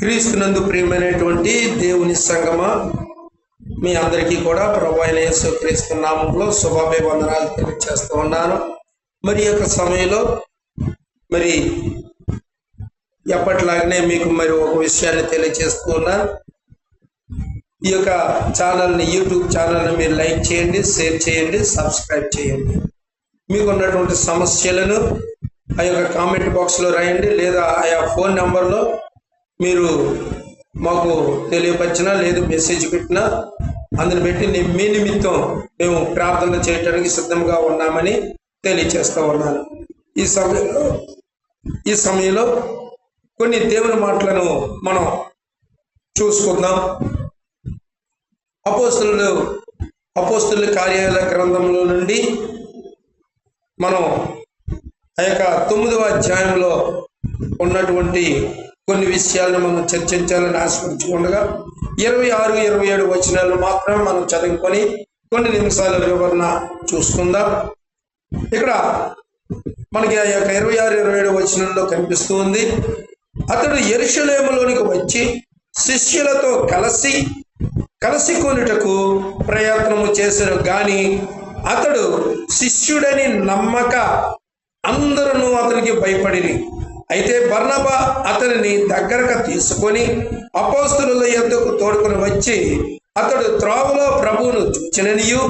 క్రీస్తునందు ప్రియమైనటువంటి దేవుని సంగమ మీ అందరికీ కూడా ప్రభు అయిన యేసు క్రీస్తు నామంలో శుభాభివందనాలు తెలియజేస్తూ ఉన్నాను. మరి ఈ యొక్క సమయంలో మరి ఎప్పటిలాగనే మీకు మరి ఒక విషయాన్ని తెలియజేస్తూ ఉన్నా. ఈ యొక్క ఛానల్ని యూట్యూబ్ ఛానల్ని మీరు లైక్ చేయండి షేర్ చేయండి సబ్స్క్రైబ్ చేయండి. మీకు ఉన్నటువంటి సమస్యలను ఆ యొక్క కామెంట్ బాక్స్లో రాయండి లేదా ఆయా ఫోన్ నెంబర్లో మీరు మాకు తెలియపరిచినా లేదు మెసేజ్ పెట్టినా అందుని పెట్టి మీ నిమిత్తం మేము ప్రార్థన చేయడానికి సిద్ధంగా ఉన్నామని తెలియచేస్తూ ఉన్నాను. ఈ సమయంలో ఈ సమయంలో కొన్ని దేవుని మాటలను మనం చూసుకుందాం. అపోస్తులు అపోస్తుల కార్యాలయ గ్రంథంలో నుండి మనం ఆ యొక్క తొమ్మిదవ అధ్యాయంలో ఉన్నటువంటి కొన్ని విషయాలను మనం చర్చించాలని ఆశపడుచుకుండగా ఇరవై ఆరు ఇరవై ఏడు వచనాలను మాత్రం మనం చదువుకొని కొన్ని నిమిషాల వివరణ చూసుకుందాం. ఇక్కడ మనకి ఆ యొక్క ఇరవై ఆరు ఇరవై ఏడు వచనంలో కనిపిస్తూ ఉంది. అతడు ఎరుషలేములోనికి వచ్చి శిష్యులతో కలిసి కలిసి కొనుటకు ప్రయత్నము చేశారు గాని అతడు శిష్యుడని నమ్మక అందరూ అతనికి భయపడిరి. అయితే బర్ణబ అతనిని దగ్గరకు తీసుకొని అపోస్తుల యొద్దకు తోడుకొని వచ్చి అతడు త్రోవలో ప్రభువును చూచిననియు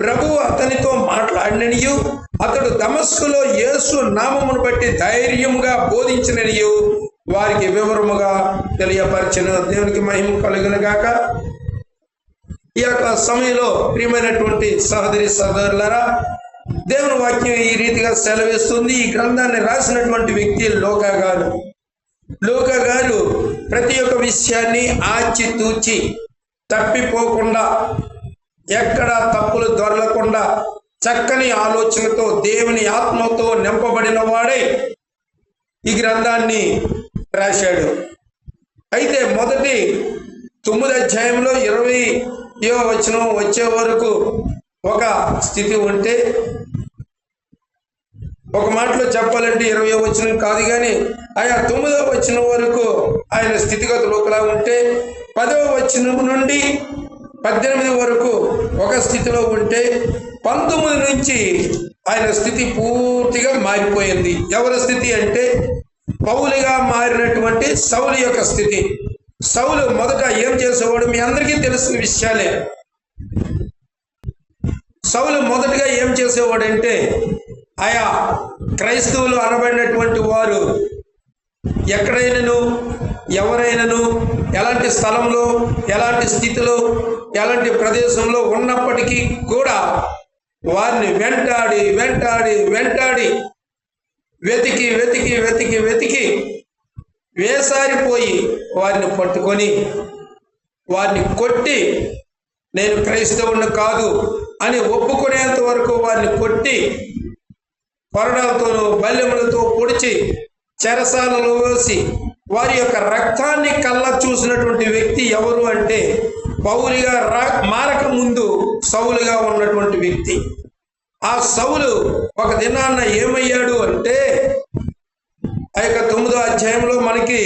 ప్రభువు అతనితో మాట్లాడిననియు అతడు దమస్కులో యేసు నామమును బట్టి ధైర్యముగా బోధించిననియు వారికి వివరముగా తెలియపరిచిన. దేవునికి మహిమ కలుగును గాక. ఈ యొక్క సమయంలో ప్రియమైనటువంటి సహోదరి సహోదరులరా దేవుని వాక్యం ఈ రీతిగా సెలవిస్తుంది. ఈ గ్రంథాన్ని రాసినటువంటి వ్యక్తి లోకా గారు. లోకా గారు ప్రతి ఒక్క విషయాన్ని ఆచి తూచి తప్పిపోకుండా ఎక్కడ తప్పులు దొరలకుండా చక్కని ఆలోచనతో దేవుని ఆత్మతో నింపబడిన వాడే ఈ గ్రంథాన్ని రాశాడు. అయితే మొదటి తొమ్మిది అధ్యాయంలో ఇరవై యో వచనం వచ్చే వరకు ఒక స్థితి ఉంటే ఒక మాటలో చెప్పాలంటే ఇరవై వచ్చిన కాదు కానీ ఆయా తొమ్మిదో వచ్చిన వరకు ఆయన స్థితిగతులు ఒకలా ఉంటే పదవ వచ్చిన నుండి పద్దెనిమిది వరకు ఒక స్థితిలో ఉంటే పంతొమ్మిది నుంచి ఆయన స్థితి పూర్తిగా మారిపోయింది. ఎవరి స్థితి అంటే పౌలుగా మారినటువంటి సౌలు యొక్క స్థితి. సౌలు మొదట ఏం చేసేవాడు? మీ అందరికీ తెలిసిన విషయాలే. సౌలు మొదటగా ఏం చేసేవాడంటే ఆయా క్రైస్తవులు అనబడినటువంటి వారు ఎక్కడైనాను ఎవరైనాను ఎలాంటి స్థలంలో ఎలాంటి స్థితిలో ఎలాంటి ప్రదేశంలో ఉన్నప్పటికీ కూడా వారిని వెంటాడి వెంటాడి వెంటాడి వెతికి వెతికి వెతికి వెతికి వేసారిపోయి వారిని పట్టుకొని వారిని కొట్టి నేను క్రైస్తవుని కాదు అని ఒప్పుకునేంత వరకు వారిని కొట్టి కొరడాలతోనూ బల్యములతో పొడిచి చెరసాలలో వేసి వారి యొక్క రక్తాన్ని కళ్ళ చూసినటువంటి వ్యక్తి ఎవరు అంటే పౌలిగా రా మారక ముందు సౌలుగా ఉన్నటువంటి వ్యక్తి. ఆ సౌలు ఒక దినాన్న ఏమయ్యాడు అంటే ఆ యొక్క తొమ్మిదో అధ్యాయంలో మనకి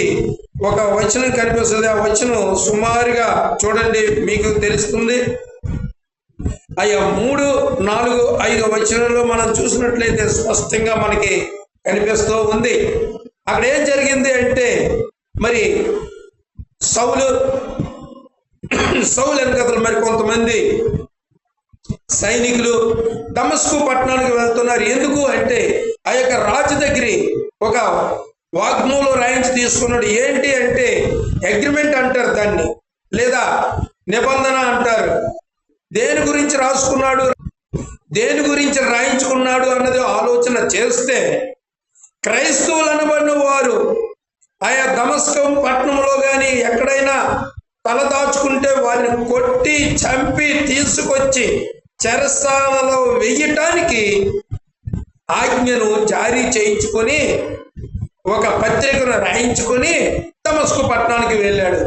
ఒక వచనం కనిపిస్తుంది. ఆ వచనం సుమారుగా చూడండి మీకు తెలుస్తుంది. అయ్యా మూడు నాలుగు ఐదు వచనంలో మనం చూసినట్లయితే స్పష్టంగా మనకి కనిపిస్తూ ఉంది. అక్కడ ఏం జరిగింది అంటే మరి సౌలు సౌలు వెనకతలు మరి కొంతమంది సైనికులు. దమస్కు పట్టణానికి వెళ్తున్నారు. ఎందుకు అంటే ఆ యొక్క రాజు దగ్గర ఒక వాగ్మూలం రాయించి తీసుకున్నాడు. ఏంటి అంటే అగ్రిమెంట్ అంటారు దాన్ని లేదా నిబంధన అంటారు. దేని గురించి రాసుకున్నాడు? దేని గురించి రాయించుకున్నాడు అన్నది ఆలోచన చేస్తే క్రైస్తవులు అనబడిన వారు ఆయా దమస్కం పట్టణంలో కానీ ఎక్కడైనా తల దాచుకుంటే వారిని కొట్టి చంపి తీసుకొచ్చి చెరసాలలో వెయ్యటానికి ఆజ్ఞను జారీ చేయించుకొని ఒక పత్రికను రాయించుకొని తమస్కు పట్టణానికి వెళ్ళాడు.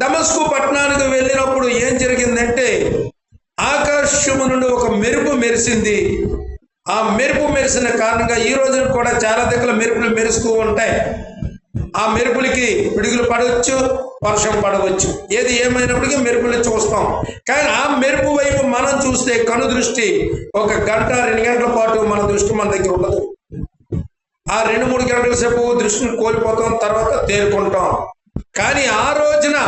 డమస్కు పట్టణానికి వెళ్ళినప్పుడు ఏం జరిగిందంటే ఆకాశము నుండి ఒక మెరుపు మెరిసింది. ఆ మెరుపు మెరిసిన కారణంగా ఈ రోజున కూడా చాలా దగ్గర మెరుపులు మెరుస్తూ ఉంటాయి. ఆ మెరుపులకి పిడుగులు పడవచ్చు వర్షం పడవచ్చు. ఏది ఏమైనప్పటికీ మెరుపులు చూస్తాం. కానీ ఆ మెరుపు వైపు మనం చూస్తే కను దృష్టి ఒక గంట రెండు గంటల పాటు మన దృష్టి మన దగ్గర ఉండదు. ఆ రెండు మూడు గంటల సేపు దృష్టిని కోల్పోతాం తర్వాత తేరుకుంటాం. కానీ ఆ రోజున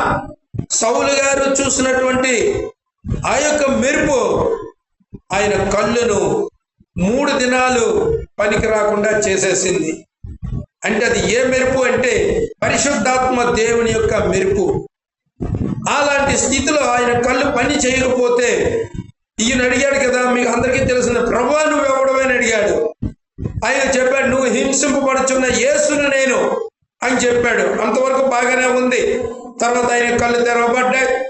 సౌలు గారు చూసినటువంటి ఆ యొక్క మెరుపు ఆయన కళ్ళును మూడు దినాలు పనికి రాకుండా చేసేసింది. అంటే అది ఏ మెరుపు అంటే పరిశుద్ధాత్మ దేవుని యొక్క మెరుపు. అలాంటి స్థితిలో ఆయన కళ్ళు పని చేయకపోతే ఈయన అడిగాడు కదా మీకు అందరికీ తెలిసిన ప్రభా నువ్వు ఎవడమని అడిగాడు. ఆయన చెప్పాడు నువ్వు హింసింపబడుచున్న యేసును నేను అని చెప్పాడు. అంతవరకు బాగానే ఉంది. తర్వాత ఆయన కళ్ళు తెరవబడ్డాయి.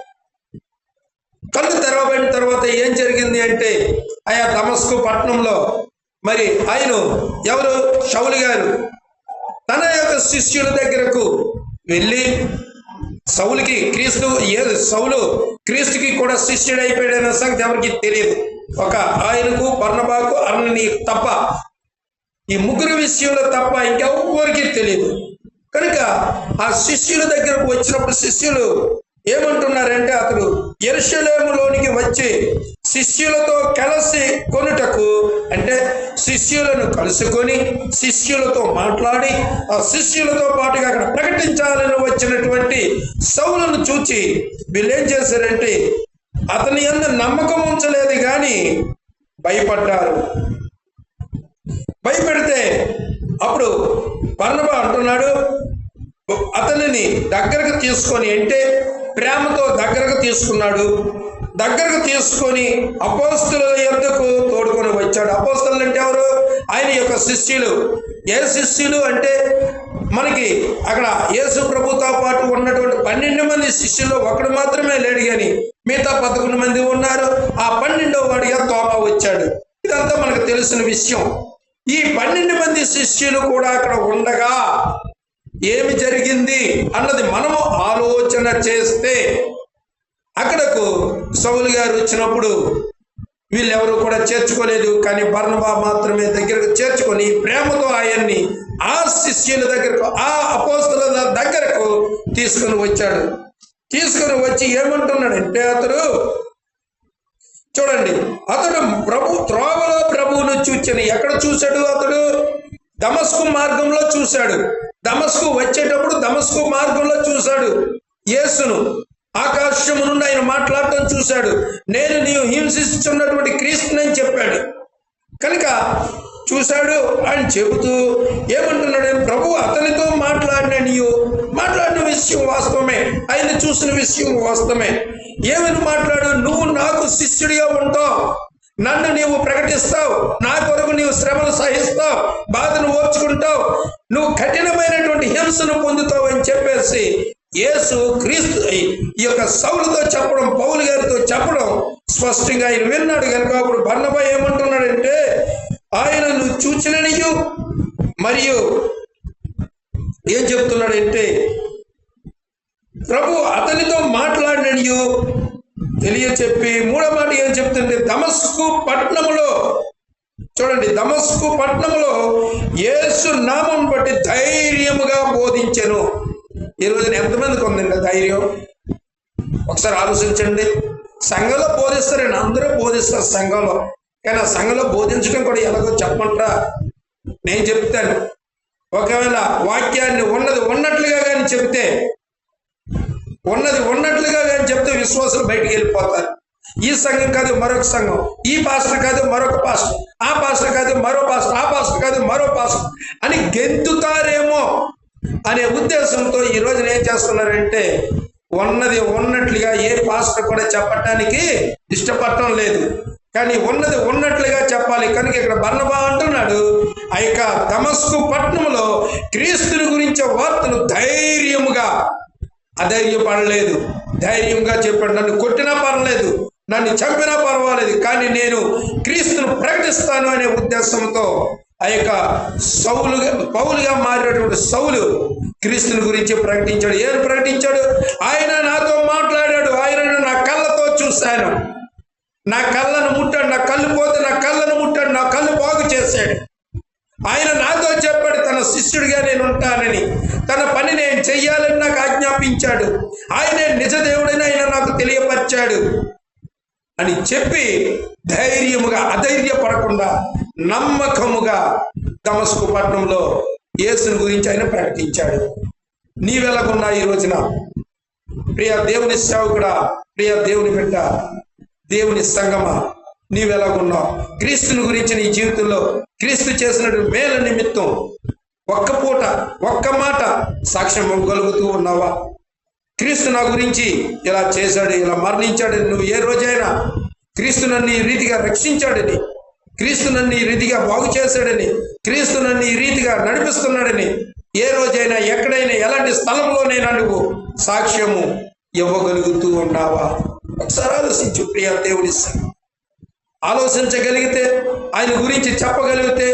కళ్ళు తెరవబడిన తర్వాత ఏం జరిగింది అంటే ఆయా దమస్కు పట్టణంలో మరి ఆయన ఎవరు? షౌలు గారు తన యొక్క శిష్యుల దగ్గరకు వెళ్ళి సౌలుకి క్రీస్తు ఏ సౌలు క్రీస్తుకి కూడా శిష్యుడు అయిపోయాడన్న సంగతి ఎవరికి తెలియదు. ఒక ఆయనకు బర్ణబాకు అన్నని తప్ప ఈ ముగ్గురు విషయంలో తప్ప ఇంకెవ్వరికి తెలియదు. కనుక ఆ శిష్యుల దగ్గరకు వచ్చినప్పుడు శిష్యులు ఏమంటున్నారంటే అతడు ఎరుషలేములోనికి వచ్చి శిష్యులతో కలిసి కొనుటకు అంటే శిష్యులను కలుసుకొని శిష్యులతో మాట్లాడి ఆ శిష్యులతో పాటుగా అక్కడ ప్రకటించాలని వచ్చినటువంటి సౌలను చూచి వీళ్ళు ఏం చేశారంటే అతని అందు నమ్మకం ఉంచలేదు కానీ భయపడ్డారు. భయపెడితే అప్పుడు బర్ణబా అంటున్నాడు అతనిని దగ్గరకు తీసుకొని అంటే ప్రేమతో దగ్గరకు తీసుకున్నాడు. దగ్గరకు తీసుకొని అపోస్తుల యొద్దకు తోడుకొని వచ్చాడు. అపోస్తులు అంటే ఎవరు? ఆయన యొక్క శిష్యులు. ఏ శిష్యులు అంటే మనకి అక్కడ యేసు ప్రభుతో పాటు ఉన్నటువంటి పన్నెండు మంది శిష్యులు ఒకడు మాత్రమే లేడు కానీ మిగతా పదకొండు మంది ఉన్నారు. ఆ పన్నెండో వాడిగా తోమ వచ్చాడు. ఇదంతా మనకు తెలిసిన విషయం. ఈ పన్నెండు మంది శిష్యులు కూడా అక్కడ ఉండగా ఏమి జరిగింది అన్నది మనము ఆలోచన చేస్తే అక్కడకు సౌలు గారు వచ్చినప్పుడు వీళ్ళెవరు కూడా చేర్చుకోలేదు కానీ బర్ణబా మాత్రమే దగ్గరకు చేర్చుకొని ప్రేమతో ఆయన్ని ఆ శిష్యుల దగ్గరకు ఆ అపోస్తుల దగ్గరకు తీసుకొని వచ్చాడు. తీసుకొని వచ్చి ఏమంటున్నాడంటే అతడు చూడండి. అతడు ప్రభు త్రోవలో ప్రభువును చూచని. ఎక్కడ చూశాడు అతడు? దమస్కు మార్గంలో చూశాడు. దమస్కు వచ్చేటప్పుడు దమస్కు మార్గంలో చూశాడు యేసును. ఆకాశము నుండి ఆయన మాట్లాడటం చూశాడు. నేను నీవు హింసిస్తున్నటువంటి క్రీస్తునని చెప్పాడు. కనుక చూశాడు అని చెబుతూ ఏమంటున్నాడు? ప్రభు అతనితో మాట్లాడిన నీవు మాట్లాడిన విషయం వాస్తవమే. ఆయన చూసిన విషయం వాస్తవమే. ఏమని మాట్లాడు? నువ్వు నాకు శిష్యుడిగా ఉంటావు. నన్ను నీవు ప్రకటిస్తావు. నా కొరకు నీవు శ్రమను సహిస్తావు. బాధను ఓర్చుకుంటావు. నువ్వు కఠినమైనటువంటి హింసను పొందుతావు అని చెప్పేసి యేసు క్రీస్తు ఈ యొక్క సౌలుతో చెప్పడం పౌలు గారితో చెప్పడం స్పష్టంగా ఆయన విన్నాడు. కనుక అప్పుడు బర్ణబా ఏమంటున్నాడంటే ఆయన నువ్వు చూచిననియు. మరియు ఏం చెప్తున్నాడంటే ప్రభు అతనితో మాట్లాడిననియు. తెలియచెప్పి మూడో మాట ఏం చెప్తుంటే దమస్కు పట్టణములో చూడండి దమస్కు పట్టణంలో యేసు నామం బట్టి ధైర్యముగా బోధించను. ఈ రోజున ఎంతమందికి ఉందండి ధైర్యం? ఒకసారి ఆలోచించండి. సంఘంలో బోధిస్తారండి అందరూ బోధిస్తారు సంఘంలో. కానీ ఆ సంఘంలో బోధించడం కూడా ఎలాగో చెప్పమంటారా? నేను చెప్తాను. ఒకవేళ వాక్యాన్ని ఉన్నది ఉన్నట్లుగా కానీ చెబితే ఉన్నది ఉన్నట్లుగా కానీ చెప్తే విశ్వాసులు బయటికి వెళ్ళిపోతారు. ఈ సంఘం కాదు మరొక సంఘం. ఈ పాస్టర్ కాదు మరొక పాస్టర్. ఆ పాస్టర్ కాదు మరో పాస్టర్. ఆ పాస్టర్ కాదు మరో పాస్టర్ అని గెంతుతారేమో అనే ఉద్దేశంతో ఈ రోజున ఏం చేస్తున్నారంటే ఉన్నది ఉన్నట్లుగా ఏ పాస్టర్ కూడా చెప్పటానికి ఇష్టపడటం లేదు. కానీ ఉన్నది ఉన్నట్లుగా చెప్పాలి. కనుక ఇక్కడ బర్ణబా అంటున్నాడు ఆ యొక్క తమస్కు పట్టణంలో క్రీస్తుని గురించే వార్తను ధైర్యముగా అధైర్యపడలేదు. ధైర్యంగా చెప్పాడు నన్ను కొట్టినా పర్లేదు నన్ను చంపినా పర్వాలేదు కానీ నేను క్రీస్తును ప్రకటిస్తాను అనే ఉద్దేశంతో ఆ యొక్క సౌలుగా పౌలుగా మారినటువంటి సౌలు క్రీస్తుని గురించి ప్రకటించాడు. ఏం ప్రకటించాడు? ఆయన నాతో మాట్లాడాడు. ఆయన నా కళ్ళతో చూశాను. నా కళ్ళను ముట్టాడు. నా కళ్ళు పోతే నా కళ్ళను ముట్టాడు. నా కళ్ళు బాగు చేశాడు. ఆయన నాతో చెప్పాడు తన శిష్యుడిగా నేను ఉంటానని. తన పని నేను చెయ్యాలని నాకు ఆజ్ఞాపించాడు. ఆయనే నిజదేవుడని ఆయన నాకు తెలియపరిచాడు. అని చెప్పి ధైర్యముగా అధైర్యపడకుండా నమ్మకముగా దమస్కు పట్టణంలో యేసుని గురించి ఆయన ప్రకటించాడు. నీవెలాగున్నా ఈ రోజున ప్రియ దేవుని సేవకుడా ప్రియ దేవుని బిడ్డ దేవుని సంగమ నీవెలాగున్నావు క్రీస్తుని గురించి నీ జీవితంలో క్రీస్తు చేసినటువంటి మేల నిమిత్తం ఒక్క పూట ఒక్క మాట సాక్ష్యం ఇవ్వగలుగుతూ ఉన్నావా? క్రీస్తు నా గురించి ఇలా చేశాడు ఇలా మరణించాడని నువ్వు ఏ రోజైనా క్రీస్తు నన్ను ఈ రీతిగా రక్షించాడని క్రీస్తు నన్ను ఈ రీతిగా బాగు చేశాడని క్రీస్తు నన్ను ఈ రీతిగా నడిపిస్తున్నాడని ఏ రోజైనా ఎక్కడైనా ఎలాంటి స్థలంలోనైనా నువ్వు సాక్ష్యము ఇవ్వగలుగుతూ ఉన్నావా? ఒకసారి ఆలోచించు ప్రియ దేవుడి ఆలోచించగలిగితే ఆయన గురించి చెప్పగలిగితే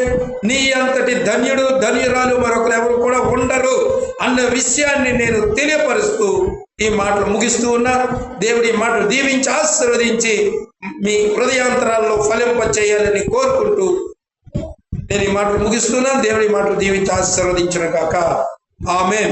నీ అంతటి ధన్యుడు ధన్యురాలు మరొకరు ఎవరు కూడా ఉండరు అన్న విషయాన్ని నేను తెలియపరుస్తూ ఈ మాటలు ముగిస్తూ ఉన్నా. దేవుడి మాటలు దీవించి ఆశీర్వదించి మీ హృదయాంతరాల్లో ఫలింప చేయాలని కోరుకుంటూ నేను ఈ మాటలు ముగిస్తున్నా దేవుడి మాటలు దీవించి ఆశీర్వదించిన కాక ఆమె